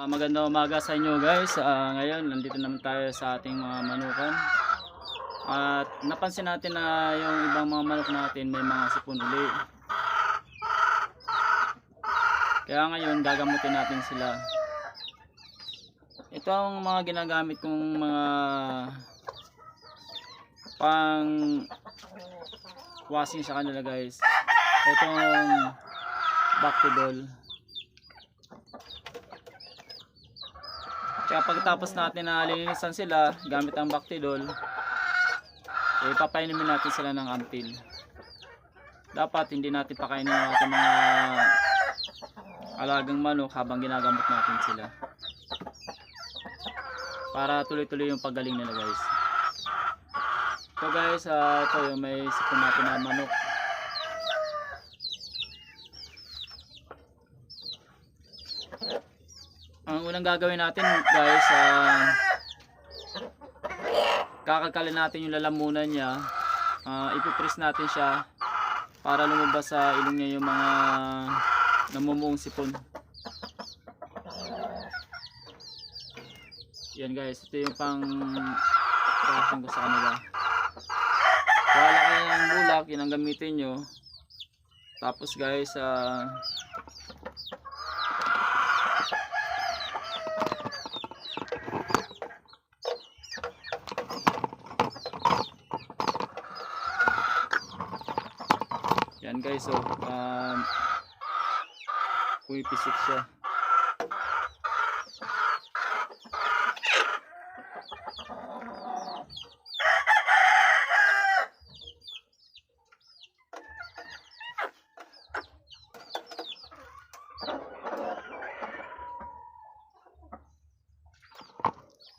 Ah, magandang umaga sa inyo guys. Ah, ngayon, nandito naman tayo sa ating mga manukan. At napansin natin na yung ibang mga manok natin may mga sipon uli. Kaya ngayon, gagamutin natin sila. Ito ang mga ginagamit kong mga pang washing sa kanila guys. Itong Bactidol. Kaya pagtapos natin na linisan sila gamit ang Bactidol, eh, papainumin natin sila ng Ampil. Dapat hindi natin pakainin ang ating mga alagang manok habang ginagamot natin sila. Para tuloy-tuloy yung paggaling nila guys. So guys, ah, ito yung may sipon natin na manok. Ang unang gagawin natin guys, ah kakalkalin natin yung lalamunan niya. Ah, ipipress natin siya para lumabas sa ilong niya yung mga namumuong sipon. Yan guys, ito yung pang kasang ko sa kanila. Wala kayo ng bulak, yun ang gamitin nyo. Tapos guys, ah Yan guys, so um, pumipisik siya.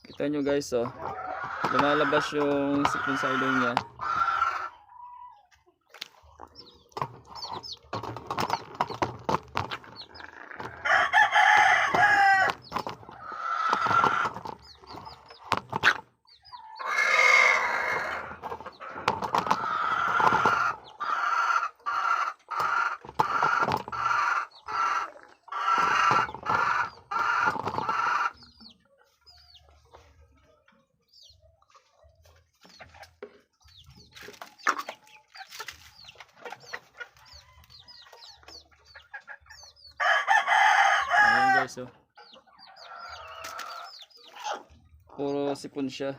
Kita nyo guys, oh. Lumalabas yung sipon sa ilong niya. Oh. Puro sipon siya.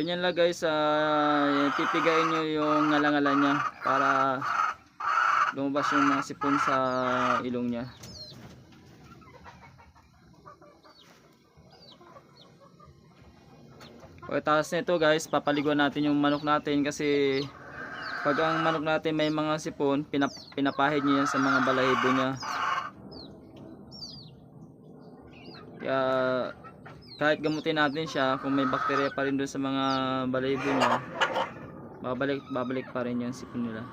Ganyan lang guys, uh, pipigayin nyo yung ngalangala niya para lumabas yung mga sipon sa ilong niya. Pagkatapos nito guys, papaliguan natin yung manok natin kasi pag ang manok natin may mga sipon, pinap pinapahid niya yan sa mga balahibo niya. Kaya kahit gamutin natin siya kung may bakterya pa rin doon sa mga balahibo niya babalik babalik pa rin yung sipon nila.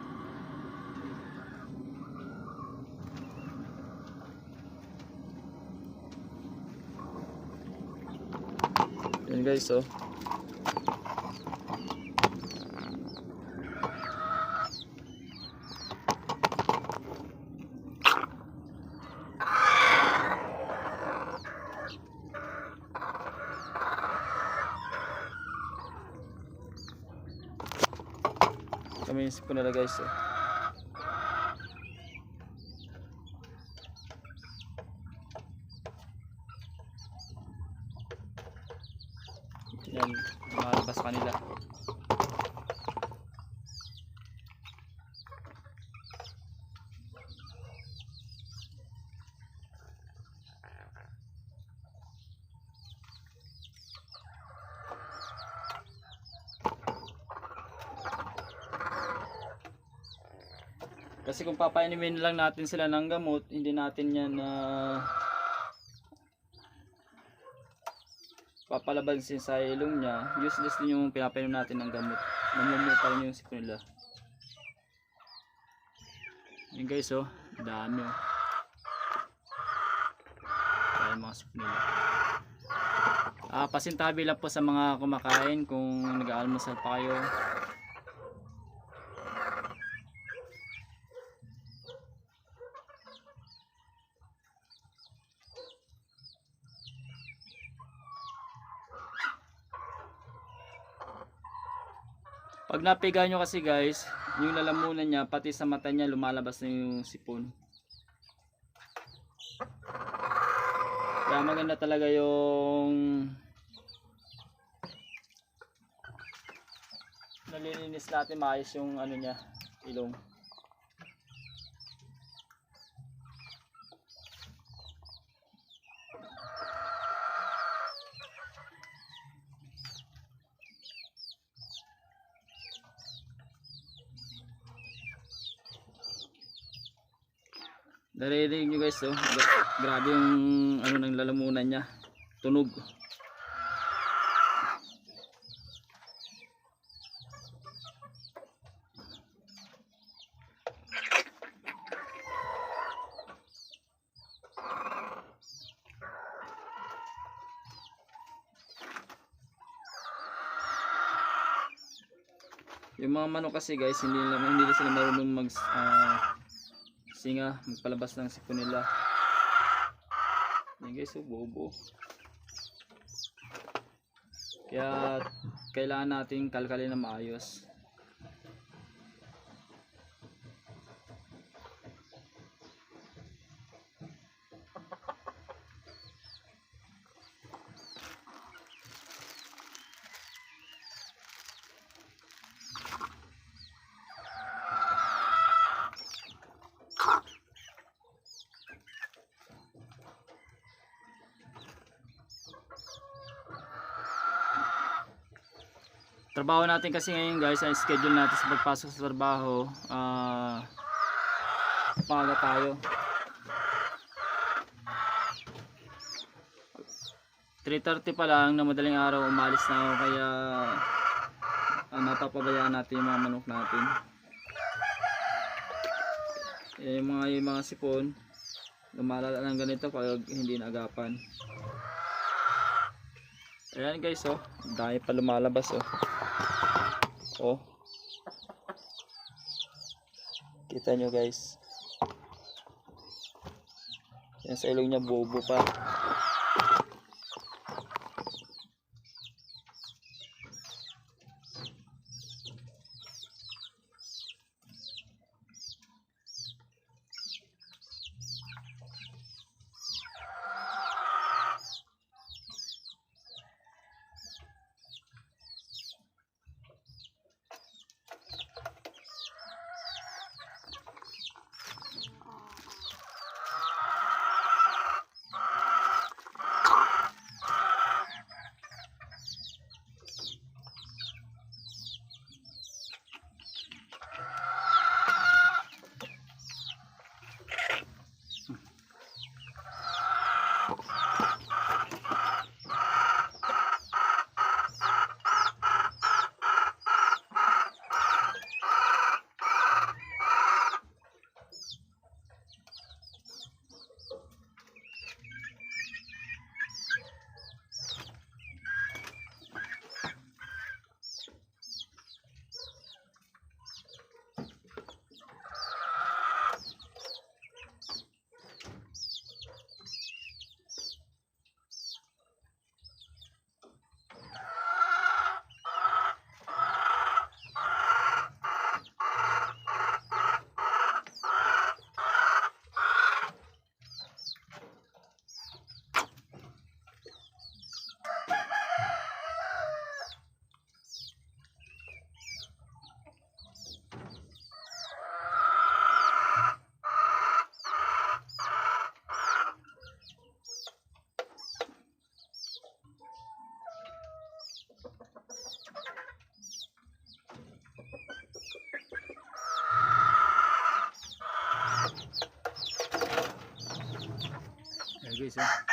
Yun guys oh yung sipon nila guys oh. yan lumalabas kanila kung papainumin lang natin sila ng gamot, hindi natin yan na papalabansin sa ilong niya. Useless din yung pinapainom natin ng gamot. Namumuo pa rin yung sipon nila. Yun guys oh, dami oh. Ayan mga sipon nila. Ah, pasintabi lang po sa mga kumakain kung nag-aalmusal pa kayo. Pag napiga nyo kasi guys, yung lalamunan niya, pati sa mata niya, lumalabas na yung sipon. Kaya maganda talaga yung nalilinis natin maayos yung ano niya, ilong. Naririnig nyo guys, oh. Gra- grabe yung ano ng lalamunan niya. Tunog. Yung mga manok kasi guys, hindi nila hindi sila marunong mag ah, singa, magpalabas ng sipon nila. Yan guys, oh, bobo. Kaya kailangan nating kalkalin na maayos. Trabaho natin kasi ngayon guys ang schedule natin sa pagpasok sa trabaho ah paga tayo. 3.30 pa lang na madaling araw umalis na ako kaya uh, napapabayaan natin yung mga manok natin. Eh, yung mga yung mga sipon lumalala ng ganito pag hindi naagapan. Ayan guys oh. Dahil pa lumalabas oh Oh. Kita nyo guys. Yan sa ilong niya bobo pa. Guys oh.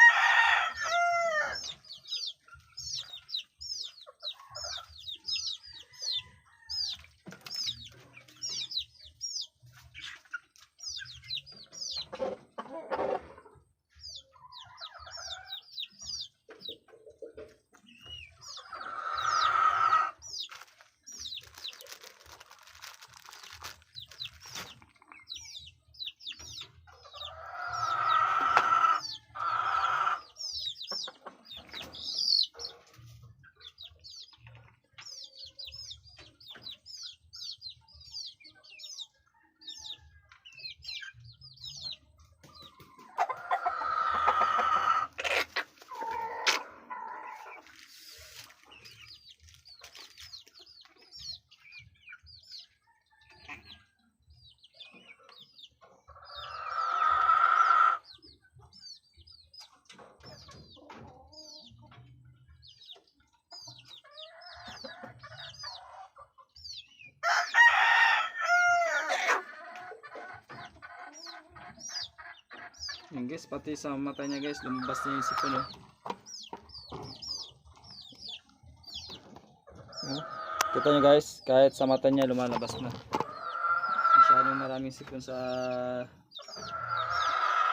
Guys, pati sa mata niya guys, lumabas na yung sipon. Oh. Kita niyo guys, kahit sa mata niya lumalabas na. Masyadong maraming sipon sa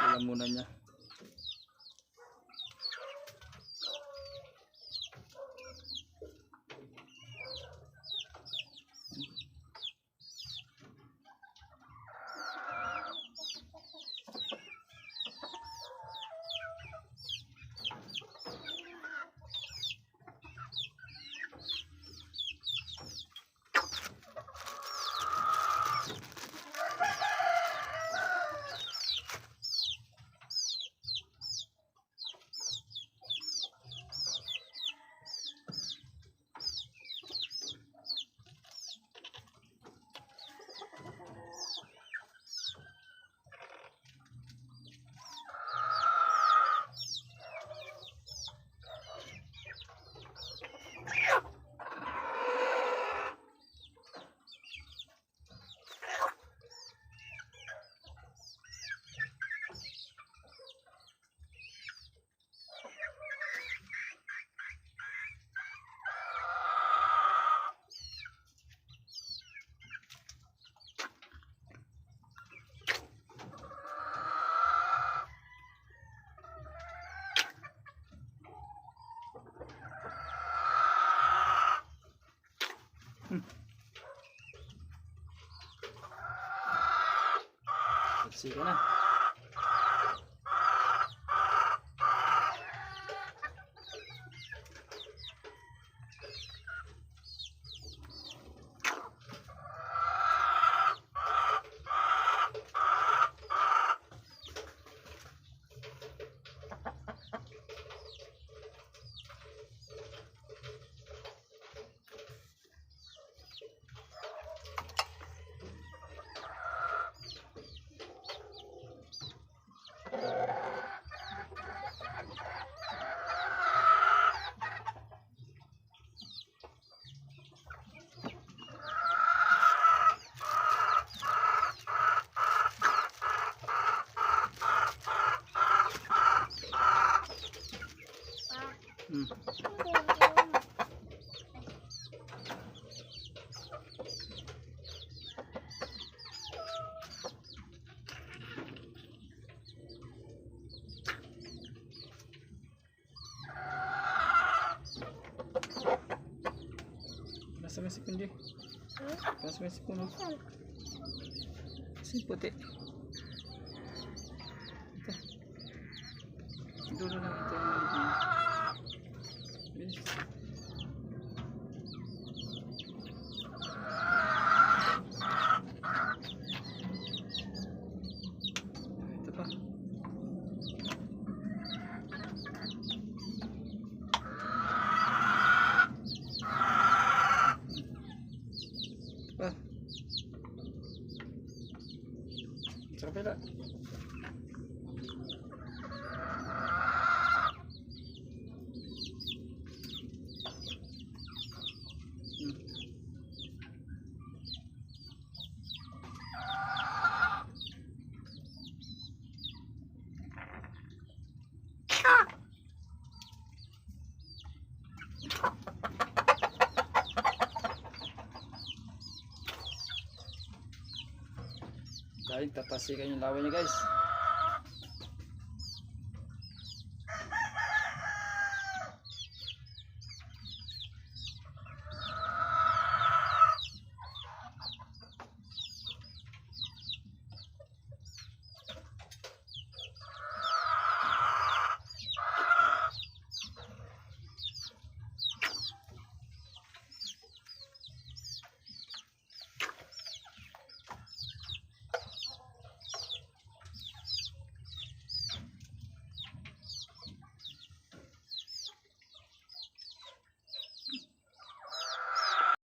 lalamunan niya. 是的呢。Nasa may sipon di? Nasa may sipon no? Tatasikan yung lawan niya guys.